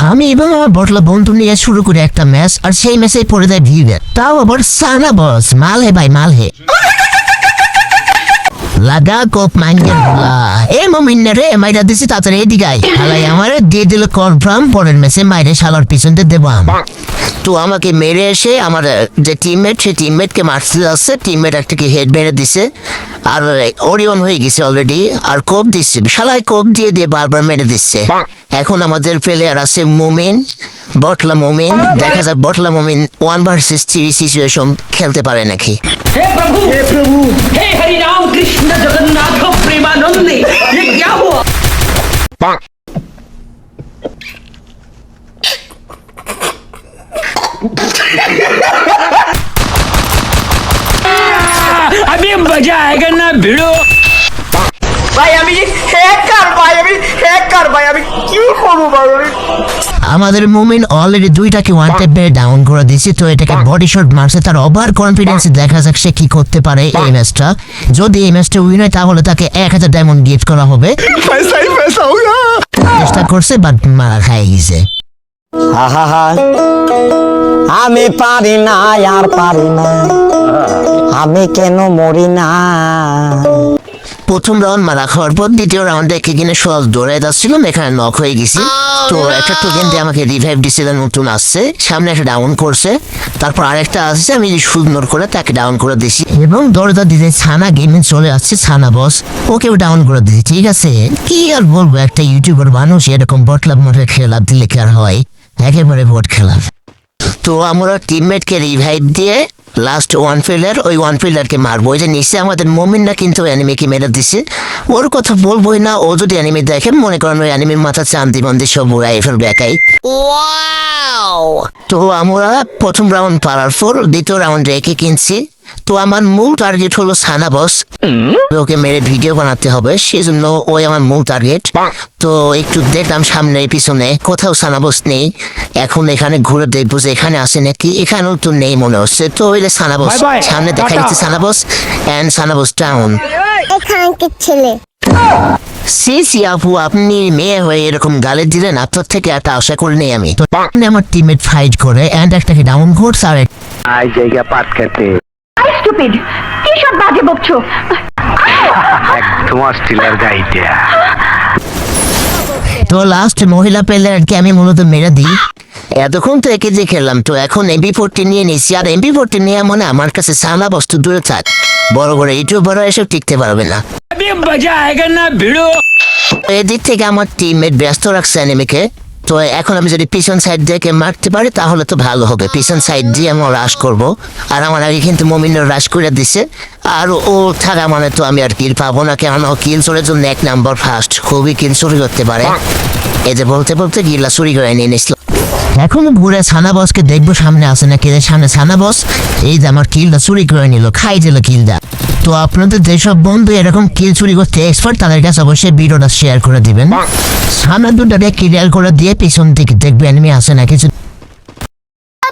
আমি এবং আমার বটলা বন্ধু নিয়ে শুরু করে একটা ম্যাচ, আর সেই ম্যাচে পড়ে দেয় ভিউ তাও আবার সানা বস, মাল হে ভাই, মাল হে। লাগা কোপ মাইন্ডে এ মমিন রে মাইরা দিছি তাড়াতাড়ি এদিকে আয় হালাই আমারে দিয়ে দিল কনফার্ম পরের মেসে মাইরে শালার পিছনতে দেবাম তো আমাকে মেরে এসে আমার যে টিমমেট সেই টিমমেটকে মারতে আসছে টিমমেট একটাকে হেড মেরে দিছে আর ওরিয়ন হয়ে গেছে অলরেডি আর কোপ দিচ্ছে শালায় কোপ দিয়ে দিয়ে বারবার মেরে দিচ্ছে এখন আমাদের প্লেয়ার আছে মোমেন বটলা মোমেন দেখা যাক বটলা Momen one versus three situation খেলতে পারে নাকি হে প্রভু হে প্রভু হে হরি রাম আমাদের মুমিন অলরেডি দুইটাকে ওয়ান টেপ ডাউন করে দিয়েছি তো এটাকে বডি শট মারছে তার ওভার কনফিডেন্স দেখা যাক সে কি করতে পারে এই ম্যাচটা যদি এই ম্যাচটা উইন হয় তাহলে তাকে এক হাজার ডায়মন্ড গিফট করা হবে। চেষ্টা করছে বাট মারা খাই গেছে আমি পারি না আর পারি না। আমি কেন মরি না? প্রথম রাউন্ড মারা খাওয়ার পর দ্বিতীয় রাউন্ডে একে কিনে সহজ দৌড়ে যাচ্ছিলাম এখানে নক হয়ে গেছি। তো একটা টোকেন দিয়ে আমাকে রিভাইভ দিছিল নতুন আসছে। সামনে একটা ডাউন করছে। তারপর আরেকটা আসছে আমি সুন্দর করে তাকে ডাউন করে দিছি। এবং দরজা দিতে ছানা গেমিং চলে আসছে ছানা বস ওকেও ডাউন করে দিছি ঠিক আছে? কি আর বলব একটা ইউটিউবার মানুষ এরকম বটলাপ মধ্যে খেলা দিলে কি আর হয়? একেবারে বট খেলা তো আমরা টিমমেটকে রিভাইভ দিয়ে লাস্ট ওয়ান ফিল্ডার ওই ওয়ান ফিল্ডারকে মারবো। ওই যে নিচে আমাদের মমিনরা কিন্তু অ্যানিমেকে মেরে দিছে। ওর কথা বলবোই না ও যদি অ্যানিমি দেখেন মনে করেন ওই অ্যানিমির মাথা চান্দি মন্দি সব উড়াই ফেলবে একাই। তো আমরা প্রথম রাউন্ড পারার পর দ্বিতীয় রাউন্ড রেখে কিনছি। তো আমার মূল টার্গেট হলো সানা বস ওকে মেরে ভিডিও বানাতে হবে সেজন্য ওই আমার মূল টার্গেট তো একটু দেখলাম সামনে পিছনে কোথাও সানা বস নেই। এখন এখানে ঘুরে দেখব যে এখানে আসে নাকি এখানেও তো নেই মনে হচ্ছে। তো ওই যে সানা বস Bye bye. সামনে দেখা যাচ্ছে সানা বস অ্যান্ড সানা বস টাউন এখানকার ছেলে। সি সি আপু আপনি মেয়ে হয়ে এরকম গালে দিলেন আপনার থেকে একটা আশা করিনি আমি। আমার টিমমেট ফাইট করে অ্যান্ড একটাকে ডাউন করছে আর স্টুপিড। কি সব বাজে বকছো? তোমার স্টিলার গাইডিয়া তো লাস্ট মহিলা প্লেয়ারকে আমি মূলত মেরে দিই। এতক্ষণ তো একে যে খেললাম। তো এখন এমপি ফোরটি নিয়ে নিচ্ছি আর এমপি ফোরটি নিয়ে মনে আমার কাছে সানা বস্তু দূরে থাক। বড় বড় ইউটিউব বড় এসব টিকতে পারবে না। এদিক থেকে আমার টিমমেট ব্যস্ত রাখছে এনিমিকে তো এখন আমি যদি পিছন সাইড দিয়ে মারতে পারি তাহলে তো ভালো হবে। পিছন সাইড দিয়ে আমি রাশ করব। আর আমার আগে কিন্তু মমিনের রাশ করে দিছে। আর ও থাকা মানে তো আমি আর কিল পাবো না কেন কিল চলে জন্য এক নাম্বার ফার্স্ট খুবই কিল চুরি করতে পারে। এই যে বলতে বলতে গিলা চুরি করে নিয়ে নিছিল। এখন ঘুরে সানা বসকে দেখব সামনে আসে না কে সামনে সানা বস এই যে আমার কিলটা চুরি করে নিল খাই দিল কিলটা তো আপনাদের যেসব বন্ধু এরকম কিল চুরি করতে এক্সপার্ট তাদের কাছে অবশ্যই ভিডিওটা শেয়ার করে দিবেন। সামনে দুটাকে ক্লিয়ার করে দিয়ে পিছন দিকে দেখবে এনিমি আসে না কিছু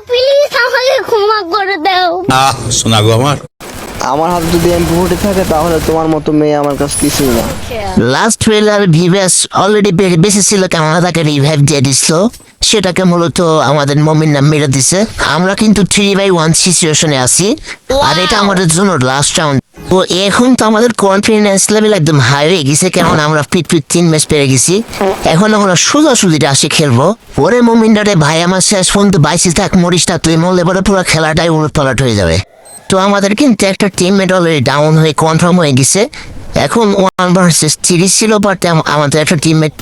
প্লিজ আমাকে ক্ষমা করে দাও। আহ শোনা গো আমার। আমার হাতে যদি এমপি ফুটে থাকে তাহলে তোমার মতো মেয়ে আমার কাছে কিছুই না। লাস্ট ট্রেলার ভিভেস অলরেডি বেশি ছিল কেমন তাকে রিভাইভ দিয়ে দিছিল। সেটাকে মূলত আমাদের মমিন নাম মেরে দিছে। আমরা কিন্তু থ্রি বাই ওয়ান সিচুয়েশনে আছি। আর এটা আমাদের জন্য লাস্ট রাউন্ড তো এখন তো আমাদের কনফিডেন্স লেভেল একদম হাই হয়ে গেছে কেমন আমরা পিট পিট তিন ম্যাচ পেরে গেছি। এখন আমরা সোজা সুজিটা আসি খেলব। ওরে মমিনডারে ভাই আমার শেষ পর্যন্ত বাইশে থাক মরিসটা তুই মরলে পরে পুরো খেলাটাই উলট হয়ে যাবে। তো আমাদের কিন্তু একটা টিমমেট অলরেডি ডাউন হয়ে কনফার্ম হয়ে গেছে। এখন ওয়ান ভার্সেস থ্রি ছিল বাট আমাদের একটা টিমমেট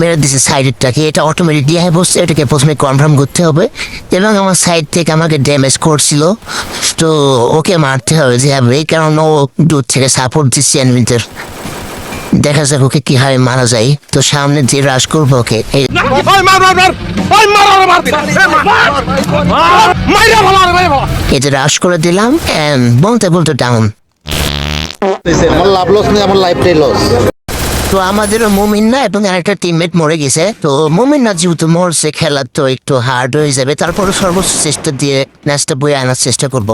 মেরে দিছে সাইডেরটাকে এটা অটোমেটিক দিয়ে বসছে এটাকে প্রথমে কনফার্ম করতে হবে। এবং আমার সাইড থেকে আমাকে ড্যামেজ করছিল। তো ওকে মারতে হবে যে হবে কারণ ও দূর থেকে সাপোর্ট দিচ্ছে এনভিন্টার দেখা যাক ওকে কি কীভাবে মারা যায়। তো সামনে যে রাশ করব ওকে এই এই যে রাশ করে দিলাম and বলতে বলতে ডাউন আমার লাভ লস নেই আমার লাইফটাই লস তো আমাদের মুমিন না এবং একটা টিমমেট মরে গেছে। তো মুমিন না যেহেতু মরছে খেলা তো একটু হার্ড হয়ে যাবে তারপরে সর্বোচ্চ চেষ্টা দিয়ে ম্যাচটা বয়ে আনার চেষ্টা করব।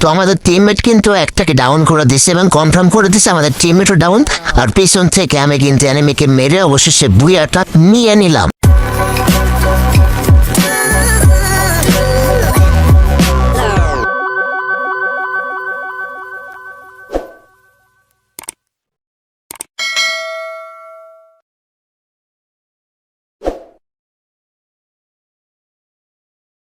তো আমাদের টিমমেট কিন্তু একটাকে ডাউন করে দিছে এবং কনফার্ম করে দিছে, আমাদের টিমমেটও ডাউন আর পিছন থেকে আমি কিন্তু অ্যানিমিকে মেরে অবশেষে বুয়াটা নিয়ে নিলাম।